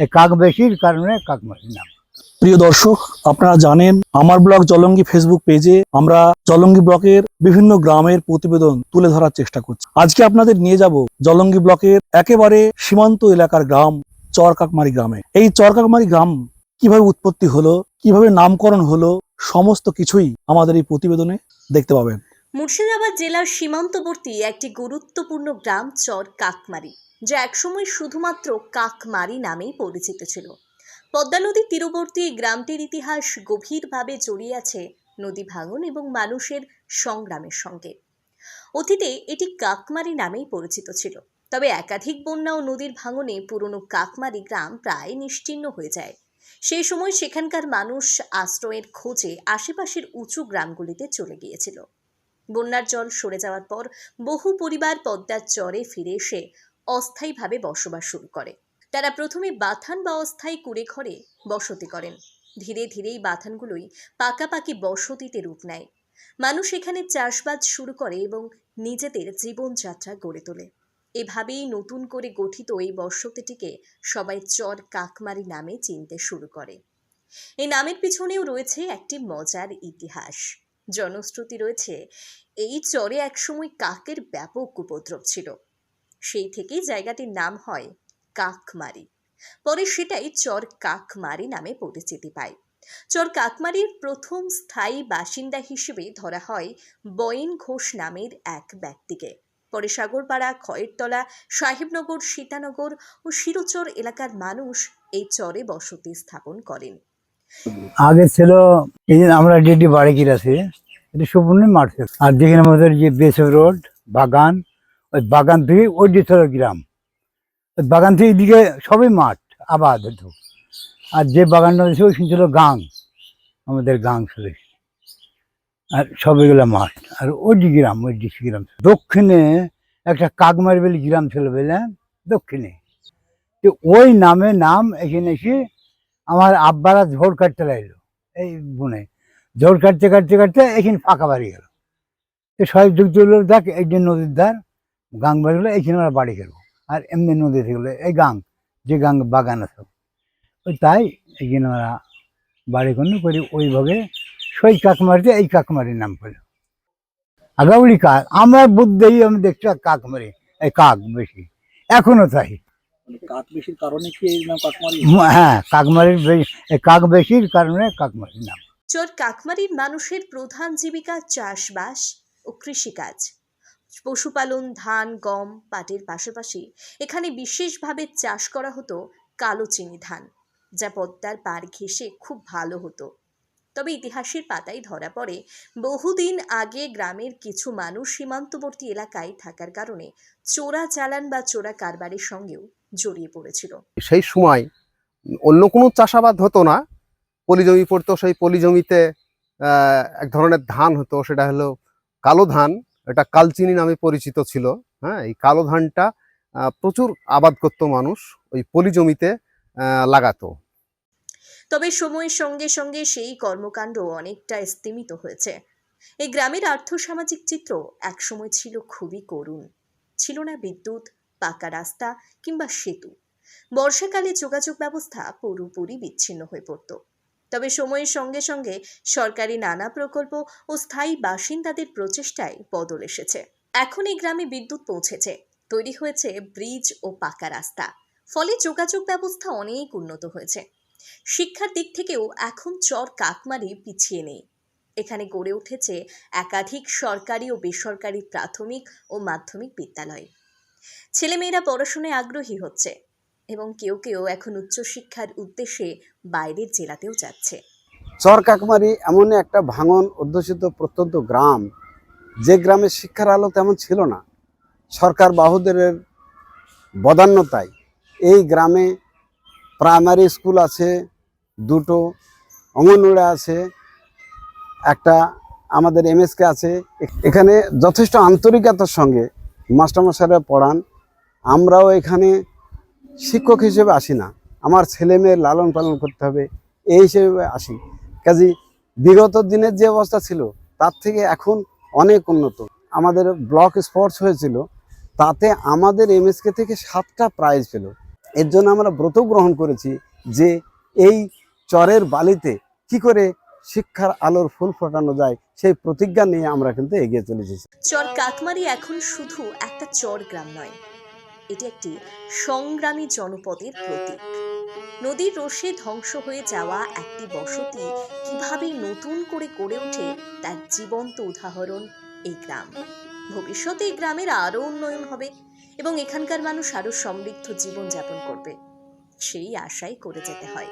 এই কাক বেশির কারণে কাকমারির নাম। প্রিয় দর্শক আপনারা জানেন আমার ব্লগ জলঙ্গি ফেসবুক পেজে আমরা জলঙ্গি ব্লকের বিভিন্ন গ্রামের প্রতিবেদন তুলে ধরার চেষ্টা করছি। আজকে আপনাদের নিয়ে যাব জলঙ্গি ব্লকের একেবারে সীমান্ত এলাকার গ্রাম চরকাকমারি গ্রামে। এই চরকাকমারি গ্রাম কীভাবে উৎপত্তি হলো কীভাবে নামকরণ হলো সমস্ত কিছুই আমাদের এই প্রতিবেদনে দেখতে পাবেন। মুর্শিদাবাদ জেলার সীমান্তবর্তী একটি গুরুত্বপূর্ণ গ্রাম চর কাকমারি যা একসময় শুধুমাত্র কাকমারি নামেই পরিচিত ছিল। পদ্মা নদীর তীরবর্তী গ্রামটির ইতিহাস গভীরভাবে জড়িয়ে আছে নদী ভাঙন এবং মানুষের সংগ্রামের সঙ্গে। অতীতে এটি কাকমারি নামেই পরিচিত ছিল, তবে একাধিক বন্যা ও নদীর ভাঙনে পুরনো কাকমারি গ্রাম প্রায় নিশ্চিহ্ন হয়ে যায়। সেই সময় সেখানকার মানুষ আশ্রয়ের খোঁজে আশেপাশের উঁচু গ্রামগুলিতে চলে গিয়েছিল। বন্যার জল সরে যাওয়ার পর বহু পরিবার পদ্মার চরে ফিরে এসে অস্থায়ীভাবে বসবাস শুরু করে। তারা প্রথমে বাথান বা অস্থায়ী কুড়ে ঘরে বসতি করেন। ধীরে ধীরেই বাথানগুলোই পাকাপাকি বসতিতে রূপ নেয়। মানুষ এখানে চাষবাস শুরু করে এবং নিজেদের জীবনযাত্রা গড়ে তোলে। এভাবেই নতুন করে গঠিত এই বসতিটিকে সবাই চর কাকমারি নামে চিনতে শুরু করে। এই নামের পিছনেও রয়েছে একটি মজার ইতিহাস। জনশ্রুতি রয়েছে, এই চরে একসময় কাকের ব্যাপক উপদ্রব ছিল। সেই থেকেই জায়গাটির নাম হয় কাকমারি। পরে সেটাই চর কাকমারি নামে পরিচিতি পায়। চর কাকমারির প্রথম স্থায়ী বাসিন্দা হিসেবে ধরা হয় বয়েন ঘোষ নামের এক ব্যক্তিকে। পরে সাগরপাড়া, খয়েরতলা, সাহেবনগর, সীতানগর ও শিরোচর এলাকার মানুষ এই চরে বসতি স্থাপন করেন। আগে ছিল এই যে আমরা যেটি বাড়ি কিনেছি এটা সম্পূর্ণ মাঠ আর যেখানে আমাদের যে বেসব রোড, বাগান ওই বাগান থেকে ওই যে ছিল গ্রাম। ওই বাগান থেকে এদিকে সবই মাঠ, আবাদ হতো আর যে বাগানটা ছিল ওইখানে ছিল গাং, আমাদের গাং ছিল আর সব এগুলো মাঠ। আর ওই যে গ্রাম, ওই যে গ্রাম। দক্ষিণে একটা কাকমারি বলে গ্রাম ছিল বুঝলেন? দক্ষিণে। তো ওই নামে নাম এখানে এসে আমার আব্বারা ঝোড় কাটতে লাগল। এই বনে। ঝোড় কাটতে কাটতে কাটতে এখানে ফাঁকা বাড়ি গেল। তো সবাই যুক্ত হলো, দেখ যে নদীর ধার। গাং বাড়ি হলো এইখানে আমরা বাড়ি গেল আর এমনি নদী থেকে হলো এই গাং যে গাং বাগান আছে। ওই তাই এইখানে আমরা বাড়ি করল করি ওইভাবে সই কাকমারিতে এই কাকমারির নাম পেল আগাউলি কাক আমরা বুদ্ধেই আমি দেখছি কাকমারি এই কাক বেশি। এখনও তাই। কাক বেশির কারণে কি এই নাম কাকমারি? হ্যাঁ কাকমারির বেশি এই কাক বেশির কারণে কাকমারির নাম। চর কাকমারির মানুষের প্রধান জীবিকা চাষবাস ও কৃষিকাজ। পশুপালন, ধান, গম, পাটের পাশাপাশি এখানে বিশেষভাবে চাষ করা হতো কালো চিনি ধান, যা পদ্মার পার ঘেঁষে খুব ভালো হতো। তবে ইতিহাসের পাতায় ধরা পড়ে, বহুদিন আগে গ্রামের কিছু মানুষ সীমান্তবর্তী এলাকায় থাকার কারণে চোরা চালান বা চোরা কারবারের সঙ্গেও জড়িয়ে পড়েছিল। সেই সময় অন্য কোনো চাষাবাদ হতো না। পলি জমি পড়তো, সেই পলি জমিতে এক ধরনের ধান হতো, সেটা হলো কালো ধান। এটা কালচিনি নামে পরিচিত ছিল হ্যাঁ এই কালো ধানটা প্রচুর আবাদ করতো মানুষ, ওই পলি জমিতে লাগাতো। তবে সময়ের সঙ্গে সঙ্গে সেই কর্মকাণ্ড অনেকটা স্তিমিত হয়েছে। এই গ্রামের আর্থসামাজিক চিত্র একসময় ছিল খুবই করুণ। ছিল না বিদ্যুৎ, পাকা রাস্তা কিংবা সেতু। বর্ষাকালে যোগাযোগ ব্যবস্থা পুরোপুরি বিচ্ছিন্ন হয়ে পড়ত। তবে সময়ের সঙ্গে সঙ্গে সরকারি নানা প্রকল্প ও স্থায়ী বাসিন্দাদের প্রচেষ্টায় বদল এসেছে। এখন এই গ্রামে বিদ্যুৎ পৌঁছেছে। তৈরি হয়েছে ব্রিজ ও পাকা রাস্তা। ফলে যোগাযোগ ব্যবস্থা অনেক উন্নত হয়েছে। শিক্ষার দিক থেকেও এখন চর কাকমারি পিছিয়ে নেই। এখানে গড়ে উঠেছে একাধিক সরকারি ও বেসরকারি প্রাথমিক ও মাধ্যমিক বিদ্যালয়। ছেলেমেয়েরা পড়াশোনায় আগ্রহী হচ্ছে। কেউ কেউ এখন উচ্চশিক্ষার উদ্দেশ্যে বাইরের জেলাতেও যাচ্ছে। চর কাকমারি এমন একটা ভাঙন অধ্যুষিত প্রত্যন্ত গ্রাম, যে গ্রামে শিক্ষার আলো তেমন ছিল না। সরকার বাহুদেরের বদান্যতায় এই গ্রামে প্রাইমারি স্কুল আছে, দুটো, অঙ্গনওয়াড়ি আছে, একটা আমাদের এমএসকে আছে। এখানে যথেষ্ট আন্তরিকতার সঙ্গে মাস্টারমশাইরা পড়ান। আমরাও এখানে শিক্ষক হিসেবে আসি না। আমার ছেলে মেয়ের লালন পালন করতে হবে, এই হিসেবে আসি। কাজে, বিগত দিনের যে অবস্থা ছিল, তার থেকে এখন অনেক উন্নত। আমাদের ব্লক স্পোর্টস হয়েছিল, তাতে আমাদের এমএসকে থেকে সাতটা প্রাইজ পেল। এর জন্য আমরা ব্রত গ্রহণ করেছি যে এই চরের বালিতে কি করে শিক্ষার আলোর ফুল ফোটানো যায়, সেই প্রতিজ্ঞা নিয়ে আমরা কিন্তু এগিয়ে চলেছি। চর কাকমারি এখন শুধু একটা চর গ্রাম নয় এটি একটি সংগ্রামী জনপদের প্রতীক। নদীর রোষে ধ্বংস হয়ে যাওয়া একটি বসতি কীভাবে নতুন করে গড়ে ওঠে তার জীবন্ত উদাহরণ এই গ্রাম। ভবিষ্যতে এই গ্রামের আরও উন্নয়ন হবে এবং এখানকার মানুষ আরও সমৃদ্ধ জীবনযাপন করবে। সেই আশাই করে যেতে হয়।